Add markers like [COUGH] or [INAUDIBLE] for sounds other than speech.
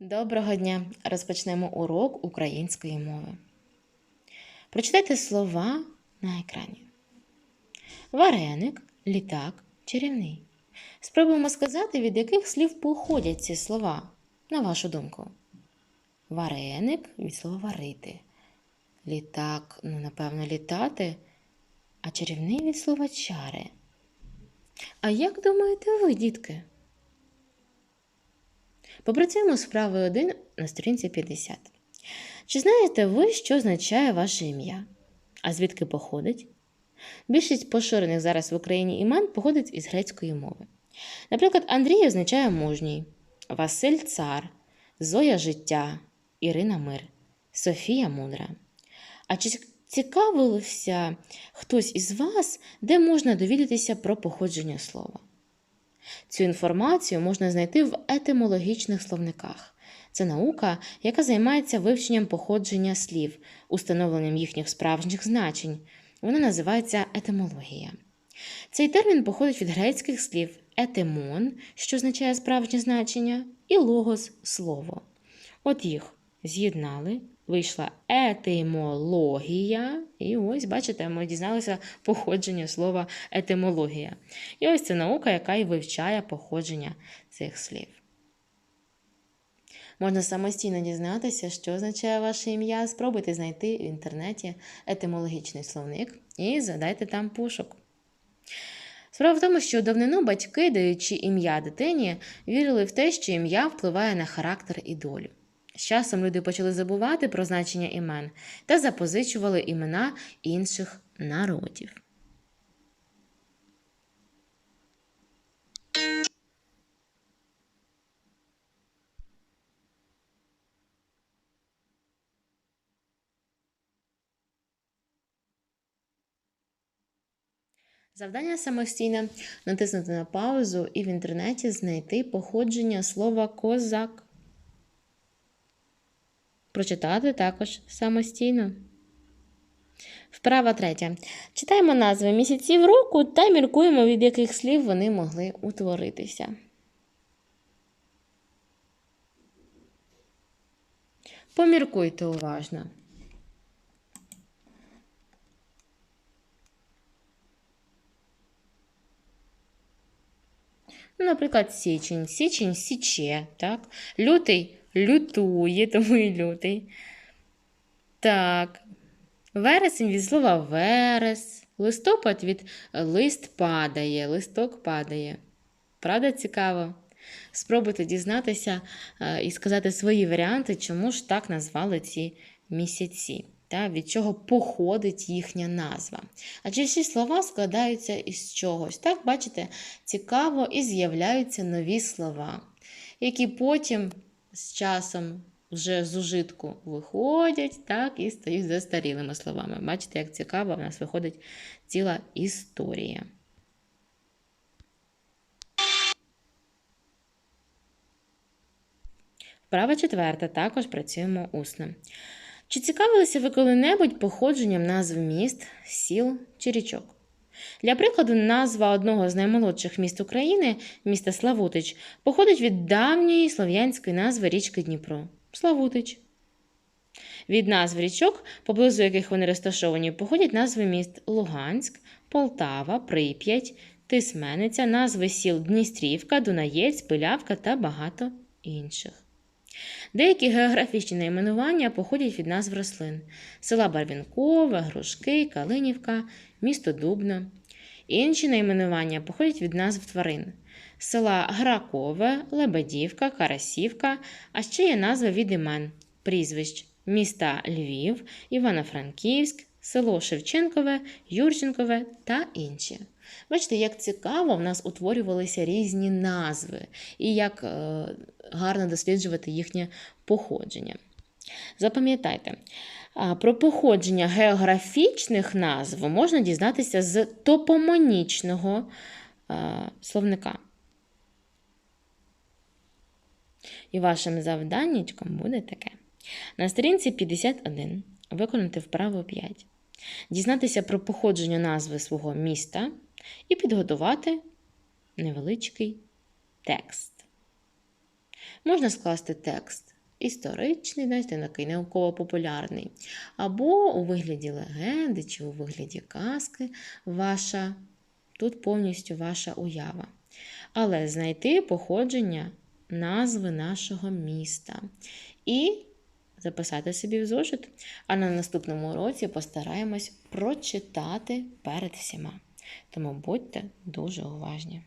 Доброго дня! Розпочнемо урок української мови. Прочитайте слова на екрані. Вареник, літак, чарівний. Спробуємо сказати, від яких слів походять ці слова, на вашу думку. Вареник від слова варити. Літак, ну, напевно, літати, а чарівний від слова чари. А як думаєте ви, дітки? Попрацюємо з вправою 1 на сторінці 50. Чи знаєте ви, що означає ваше ім'я? А звідки походить? Більшість поширених зараз в Україні імен походить із грецької мови. Наприклад, Андрій означає мужній, Василь цар, Зоя життя, Ірина мир, Софія мудра. А чи цікавився хтось із вас, де можна довідатися про походження слова? Цю інформацію можна знайти в етимологічних словниках. Це наука, яка займається вивченням походження слів, установленням їхніх справжніх значень. Вона називається етимологія. Цей термін походить від грецьких слів етимон, що означає справжнє значення, і логос слово. От їх з'єднали, вийшла етимологія, і ось, бачите, ми дізналися походження слова етимологія. І ось це наука, яка і вивчає походження цих слів. Можна самостійно дізнатися, що означає ваше ім'я. Спробуйте знайти в інтернеті етимологічний словник і задайте там пошук. Справа в тому, що давнину батьки, даючи ім'я дитині, вірили в те, що ім'я впливає на характер і долю. З часом люди почали забувати про значення імен та запозичували імена інших народів. Завдання самостійно натиснути на паузу і в інтернеті знайти походження слова козак. Прочитати також самостійно. Вправа третя. Читаємо назви місяців року та міркуємо, від яких слів вони могли утворитися. Поміркуйте уважно. Наприклад, січень. Січень січе, так? Лютий лютує, [LAUGHS] тому і лютий. Так. Вересень від слова верес. Листопад від лист падає, листок падає. Правда, цікаво? Спробуйте дізнатися е, і сказати свої варіанти, чому ж так назвали ці місяці, та, від чого походить їхня назва. Адже всі слова складаються із чогось. Так, бачите, цікаво і з'являються нові слова, які потім з часом вже з ужитку виходять, так, і стають застарілими словами. Бачите, як цікаво, в нас виходить ціла історія. Вправа четверта, також працюємо усно. Чи цікавилися ви коли-небудь походженням назв міст, сіл чи річок? Для прикладу, назва одного з наймолодших міст України, міста Славутич, походить від давньої слов'янської назви річки Дніпро Славутич. Від назв річок, поблизу яких вони розташовані, походять назви міст Луганськ, Полтава, Прип'ять, Тисмениця, назви сіл Дністрівка, Дунаєць, Пилявка та багато інших. Деякі географічні найменування походять від назв рослин села Барвінкове, Грушки, Калинівка, місто Дубно. Інші найменування походять від назв тварин села Гракове, Лебедівка, Карасівка, а ще є назва від імен, прізвищ міста Львів, Івано-Франківськ, село Шевченкове, Юрченкове та інші. Бачите, як цікаво в нас утворювалися різні назви і як е, гарно досліджувати їхнє походження. Запам'ятайте, про походження географічних назв можна дізнатися з топомонічного словника. І вашим завданнячком буде таке. На сторінці 51 виконати вправо 5. Дізнатися про походження назви свого міста і підготувати невеличкий текст. Можна скласти текст історичний, знаєте, такий науково-популярний, або у вигляді легенди чи у вигляді казки ваша, тут повністю ваша уява. Але знайти походження назви нашого міста і записати собі в зошит. А на наступному уроці постараємось прочитати перед всіма. Тому будьте дуже уважні.